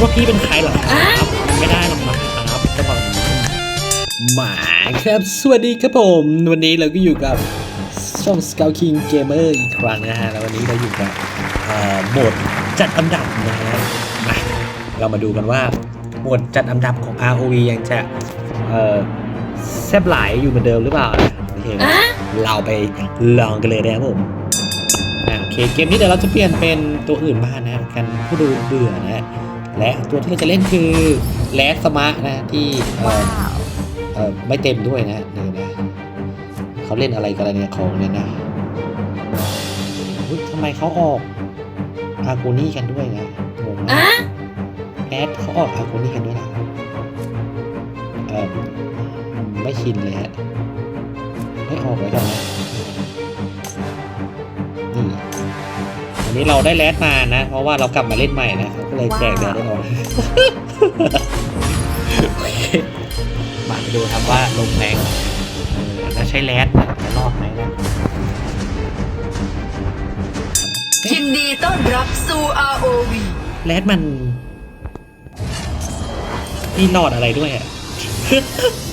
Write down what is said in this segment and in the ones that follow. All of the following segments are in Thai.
ว่าพี่เป็นใครหรอครับมันไม่ได้หรอกนะครับจะบอกอย่างนี้มาครับ สวัสดีครับผม วันนี้เราก็อยู่กับช่อง Scout King Gamer อีกครั้งนะฮะ แล้ววันนี้เราอยู่กับโหมดจัดอันดับนะฮะมาเรามาดูกันว่าโหมดจัดอันดับของ ROV ยังจะเอ่อแซบหลายอยู่เหมือนเดิมหรือเปล่าโอเคเราไปลองกันเลยนะครับผมโอเคเกมนี้เดี๋ยวเราจะเปลี่ยนเป็นตัวอื่นมางนะกันผู้ดูเบื่อนะ และตัวที่เราจะเล่นคือแลสสมานะที่เอ่อเอ่อไม่เต็มด้วยนะนี่นะเขาเล่นอะไรกันเนี่ยของเนี่ยนะอุ๊ยทำไมเขาออกอากูนี่กันด้วยนะงงนะแอดเขาออกอากูนี่กันด้วยนะเออไม่ชินเลยฮะไม่ออกไว้ก่อนนะนี่วันนี้เราได้แลสมานะ เพราะว่าเรากลับมาเล่นใหม่นะเขาก็ เลยแจกแลสได้เราโอเคมาไปดูครับว่าลงแรงเออแล้วใช้แลสจะรอดไหมนะยินดีต้อนรับสู่ ROV แลสมันนี่รอดอะไรด้วยอะ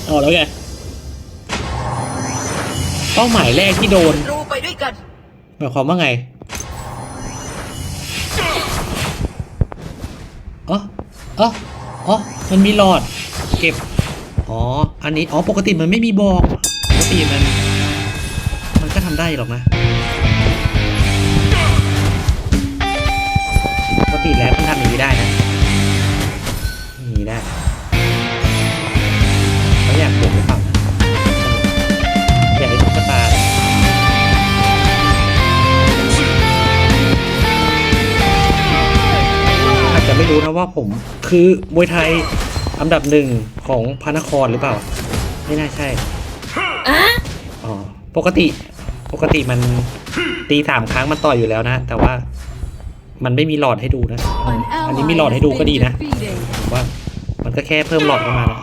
เอาแล้วไงเป้าหมายแรกที่โดนรู้ไปด้วยกันหมายความว่าไง ออ๋ออ๋อมันมีหลอด เก็บ อ๋อ อันนี้ อ๋อ ปกติมันไม่มีบอกปกติมัน มันก็ทำได้หรอกนะ ปกติแล้วมันทำอย่างนี้ได้นะอย่างนี้ได้เขาอยากโไม่รู้นะว่าผมคือมวยไทยอันดับหนึ่งของพระนครหรือเปล่า ไม่น่าใช่อ๋อปกติปกติมันตีสามครั้งมันต่อยอยู่แล้วนะ แต่ว่ามันไม่มีหลอดให้ดูนะอืมอันนี้มีหลอดให้ดูก็ดีนะผมว่ามันก็แค่เพิ่มหลอดเข้ามานะ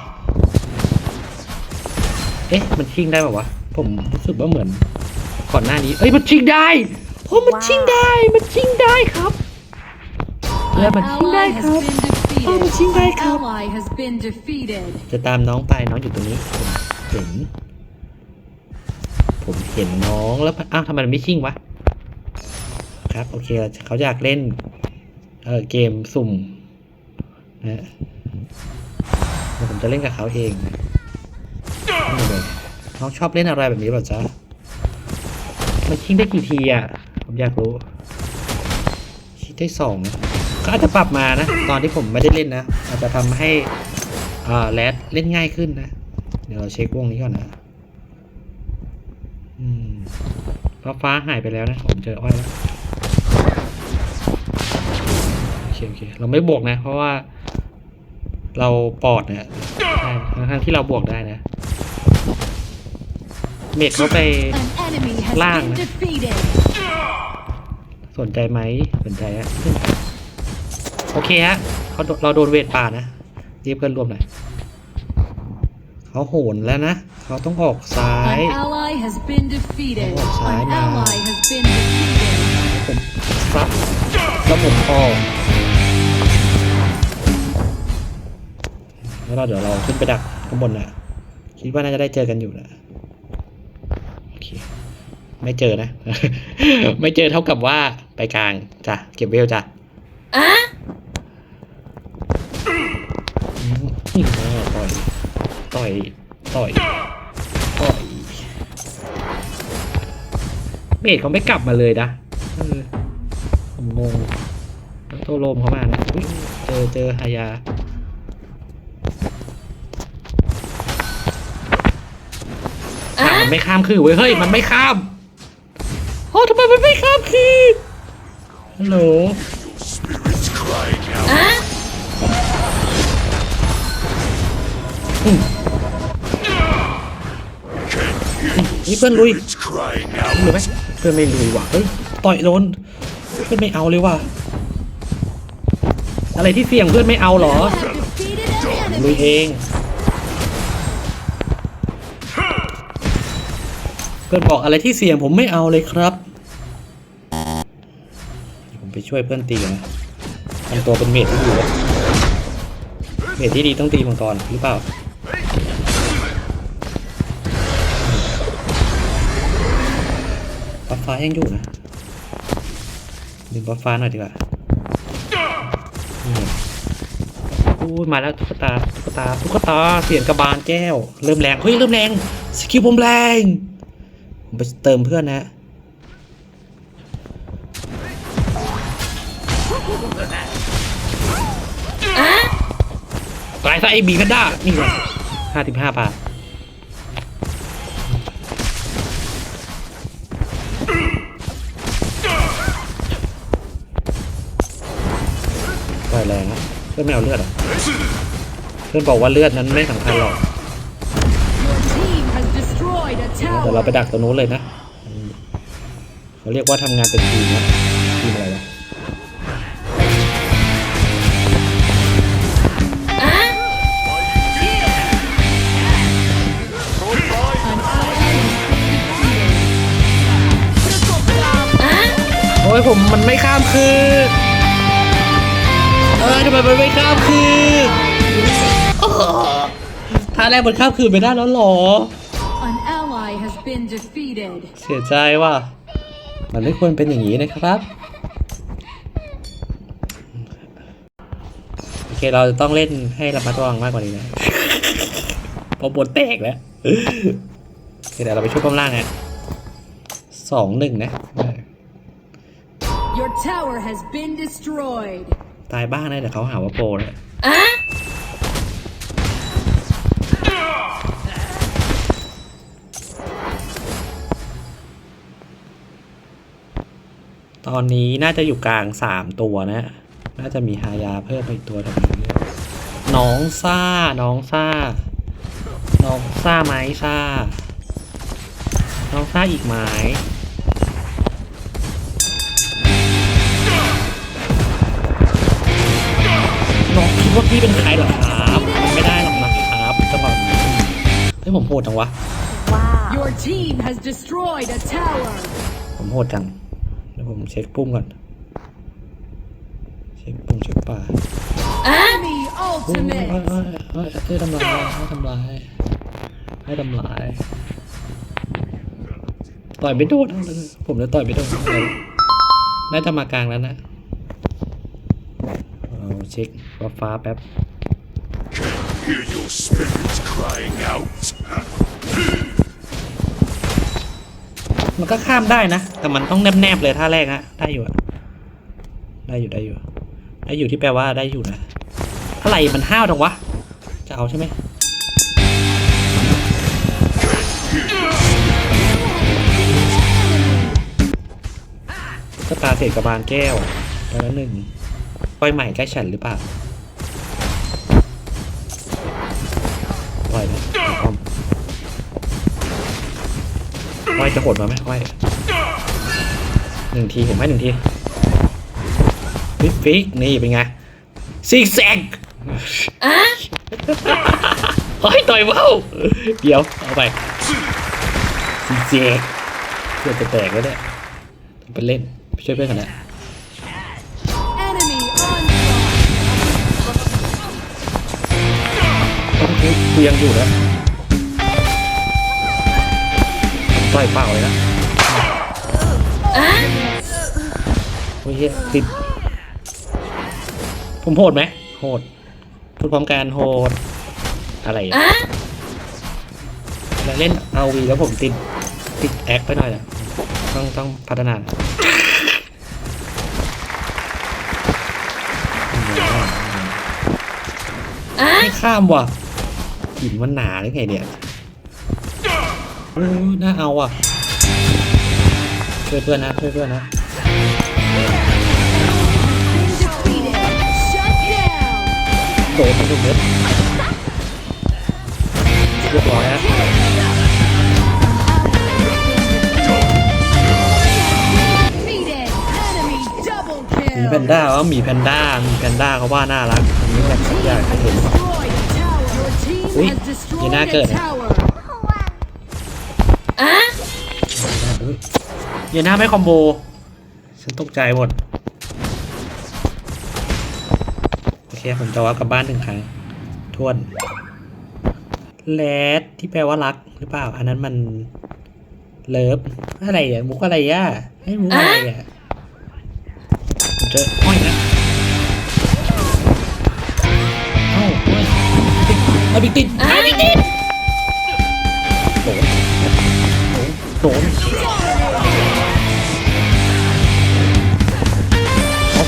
เอ๊ะ มันชิงได้ป่าวะ ผมรู้สึกว่าเหมือนก่อนหน้านี้ เอ้ย มันชิงได้โอ้มันชิงได้ มันชิงได้ครับ แล้วมันชิงได้ครับ Oh, มันชิงได้ครับ ally has been defeated. จะตามน้องไปน้องอยู่ตรงนี้ผมเห็น ผมเห็นน้องแล้วอ้าวทำไมมันไม่ชิ่งวะ ครับโอเคเขาอยากเล่นเออเกมสุ่มนะฮะเดี๋ยวผมจะเล่นกับเขาเองนี่เลยน้องชอบเล่นอะไรแบบนี้เหรอจ๊ะมันชิ่งได้กี่ทีอะ ผมอยากรู้ชิ่งได้สองนะ ก็อาจจะปรับมานะ ตอนที่ผมไม่ได้เล่นนะ อาจจะทำให้อ่าแรดเล่นง่ายขึ้นนะ เดี๋ยวเราเช็ควงนี้ก่อนนะอืมฟ้าฟ้าหายไปแล้วนะ ผมเจออ้อยแล้วโอเคโอเคเราไม่บวกนะ เพราะว่า เราปอดเนี่ยใช่ทั้งๆที่เราบวกได้นะ เมดเขาไป An enemy has Lang. been defeated. สนใจไหมสนใจฮะ โอเคฮะเขาโดเราโดนเวทป่านะเรียกเพื่อนรวมหน่อยเขาโหนแล้วนะ เขาต้องออกซ้าย An ally has been defeated. Oh, sorry, An man. ally has been defeated. ผมซับแล้วผมออกแล้วเราเดี๋ยวเราขึ้นไปดักข้างบนนะคิดว่าน่าจะได้เจอกันอยู่นะโอเคไม่เจอนะ ไม่เจอเท่ากับว่าไปกลางจ้ะเก็บเวลจ้ะอืมนี่แม่ต่อย ต่อย ต่อย ต่อยเมดเขาไม่กลับมาเลยนะเออผมงงแล้วโทรโลมเขามานะอุ๊ยเจอเจอฮายาอะมันไม่ข้ามคือเว้ยเฮ้ยมันไม่ข้ามโอ้ทำไมมันไม่ข้ามคือฮัลโหลอืม นี่เพื่อนลุยลุยไหมเพื่อนไม่ลุยว่ะเฮ้ยต่อยโดนเพื่อนไม่เอาเลยว่ะอะไรที่เสี่ยงเพื่อนไม่เอาหรอลุยเองเพื่อนบอกอะไรที่เสี่ยงผมไม่เอาเลยครับ ผมไปช่วยเพื่อนตีนะทำตัวเป็นเมดที่ดีวะเมดที่ดีต้องตีมังกรหรือเปล่า ฟ้ายังอยู่นะดึงบัฟฟ้าหน่อยดีกว่านี่ไงอู้ยมาแล้วตุ๊กตาตุ๊กตาตุ๊กตาเสียงกระบาลแก้ว เริ่มแรงเฮ้ยเริ่มแรงสกิลผมแรงผมไปเติมเพื่อนนะตายซะไอ้บีกันด้านี่ไงห้าสิบห้าบาท ไม่เอาเลือดอะเพื่อนบอกว่าเลือดนั้นไม่สำคัญหรอกเดี๋ยวเราไปดักตรงนู้นเลยนะเขาเรียกว่าทำงานเป็นทีมนะทีมอะไรวะโอ้ยผมมันไม่ข้ามคือ ออทำไมมันไม่ข้ามคือโอ้โหท่าแรกมันข้ามคือไม่ได้แล้วเหรอ An ally has been defeated. เสียใจว่ะ มันไม่ควรเป็นอย่างนี้นะครับ โอเคเราจะต้องเล่นให้ระมัดระวังมากกว่านี้นะเพราะบนแตกแล้วโอเคเดี๋ยวเราไปช่วยป้อมล่างนะสองหนึ่งนะ Your tower has been destroyed. ตายบ้างนะเดี๋ยวเขาหาว่าโปรเลยตอนนี้น่าจะอยู่กลางสามตัวนะ น่าจะมีฮายาเพิ่มไปอีกตัวหนึงน้องซ่า น้องซ่า น้องซ่าไหมซ่า น้องซ่าอีกไหม พี่เป็นใครเหรอครับไม่ได้หรอกนะครับจังหวะนี้เฮ้ยผมโหดจังวะ Your team has destroyed a tower. ผมโหดจังเดี๋ยวผมเช็คปุ่มก่อนเช็คปุ่มเช็คป่า Enemy โอ้ยเอ้ย ultimate. เอ้ยเอ้ยให้ทำลายให้ทำลายให้ทำลายต่อยไม่โดนผมจะต่อยไม่โดนน่าจะมากลางแล้วนะเอาเช็ค ว่าฟ้าแป๊บ Hear your spirits crying out. มันก็ข้ามได้นะ แต่มันต้องแนบๆเลยท่าแรกฮะได้อยู่อะได้อยู่ได้อยู่ ได้อยู่ที่แปลว่าได้อยู่นะอะไรมันห้าวจังวะ จะเอาใช่ไหมก็ตาเศษกระบาลแก้วไปแล้วหนึ่งปล่อยใหม่ใกล้ฉันหรือเปล่า ไว้จะโหดมาไหมไว้หนึ่งทีผมให้หนึ่งทีฟิกฟิกนี่เป็นไงซิกแซกเฮ้ยต่อยเว้าเดี๋ยวเอาไปซิกแซกเพื่อนจะแตกแล้วเนี่ยทำไปเล่นไปช่วยเพื่อนกันนะ Enemy onslaught. ต้องเพียงอยู่แล้ วต่อยเปล่าเลยนะโอ้ยเหี้ยติด ผมโหดไหมโหดพูดพร้อมกันโหด อะไรอะแล้วเล่นเอาวีแล้วผมติด ติดแอคไปหน่อยนะต้องต้องพัฒนาไม่ข้ามว่ะหินมันหนาหรือไงเนี่ย โอ้น่าเอาอะช่วยเพื่อนนะช่วยเพื่อนนะโดนมันทุกเม็ดเรียบร้อยฮะมีแพนด้าว่ามีแพนด้ามีแพนด้าเขาว่าน่ารักผมไม่อยากอยากเห็น destroyed a tower. Your team Ui, has nhìn destroyed ra เยน่าไม่คอมโบ ฉันตกใจหมดผมจะว่ากลับบ้านหนึ่งครั้งทวนแลดที่แปลว่ารักหรือเปล่า อันนั้นมันเลิฟอะไรอะ มุกอะไรอะให้มุกอะไรอะผมเจออ้อยนะเอ้าอ้อยติดเอาบิ๊กติดเอาบิ๊กติดโดนโดนโดน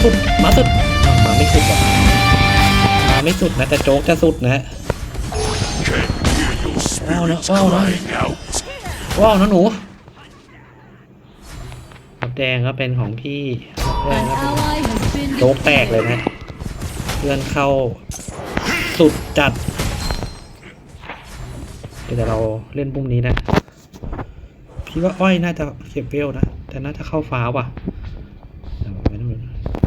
สุดมาสุดมาไม่สุดว่ะมาไม่สุดนะแต่โจ๊กจะสุดนะ Can hear your Oh, no. spirits Oh, no. crying out. ว้าวนะหนูรับแดงก็เป็นของพี่แดงก็เป็นโจ๊กแตกเลยนะเพื่อนเข้าสุดจัดเดี๋ยวเราเล่นปุ่มนี้นะพี่ว่าอ้อยน่าจะเก็บเวลนะ แต่น่าจะเข้าฟ้าว่ะเดี๋ยวไม่ต้อง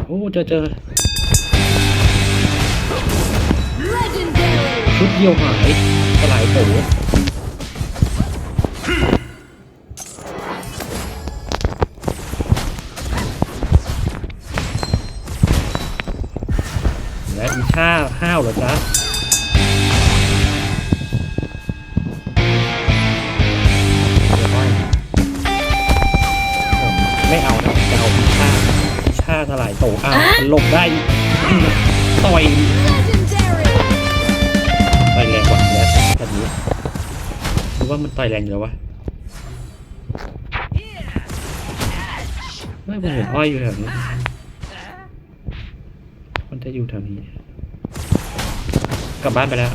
โอ้เจอเจอ legendary. ชุดเดียวหายสลายโถ อีช่าสลายโตอ้าวมันหลบได้อีกอืมต่อย Legendary. ต่อยแรงกว่าแล้วแบบนี้หรือว่ามันต่อยแรงอยู่แล้ววะไม่ผมเห็นอ้อยอยู่แถวนี้มันจะอยู่แถวนี้ กลับบ้านไปแล้ว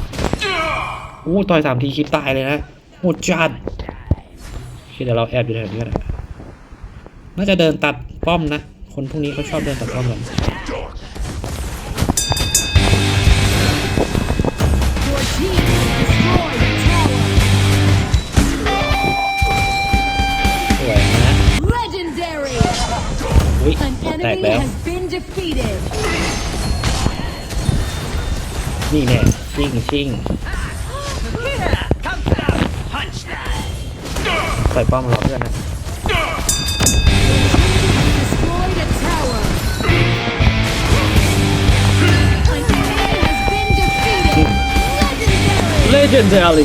โอ้ต่อยสามทีคลิปตายเลยนะโหดจัดโอเคเดี๋ยวเราแอบอยู่แถวนี้กันน่าจะเดินตัดป้อมนะ คนพวกนี้เขาชอบเดินตัดป้อมกัน Your team has destroyed a tower. สวยนะ Legendary. อุ้ย An แตก enemy แล้ว has been defeated. นี่แน่ชิงชิงต่อยป้อมเราเพื่อนนะ Legendary. legendary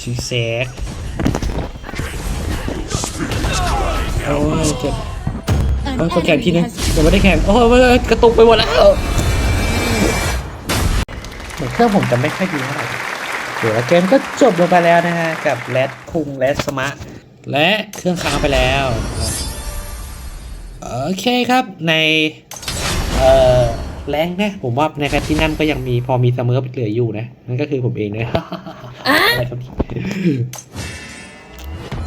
ชิแซกโอ้ยเจ็บ An เอ้ยก็แข่งที enemy นึง has ยังไม่ได้แข่งโอ้ยกระตุกไปหมดแล้วเหมือนเครื่องผมจะไม่ค่อยดีเท่าไหร่เดี๋ยวเกมก็จบลงไปแล้วนะฮะ กับแรดคุงแรดสมะ และเครื่องค้างไปแล้ว โอเคครับใน เอ่อ แรงนะ ผมว่าในแคทที่นั่นก็ยังมีพอมีเสมอเหลืออยู่นะ นั่นก็คือผมเองนะอะไรครับพี่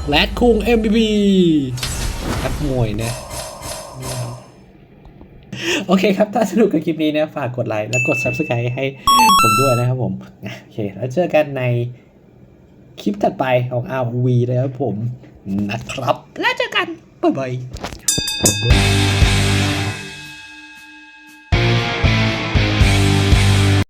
แรดคุง MVP นักมวยนะโอเคครับ ถ้าสนุกกับคลิปนี้นะ ฝากกดไลค์และกด Subscribe ให้ผมด้วยนะครับผมอะโอเค แล้วเจอกันในคลิปถัดไปของ RV นะครับผม นะครับ แล้วเจอกัน บ๊ายบาย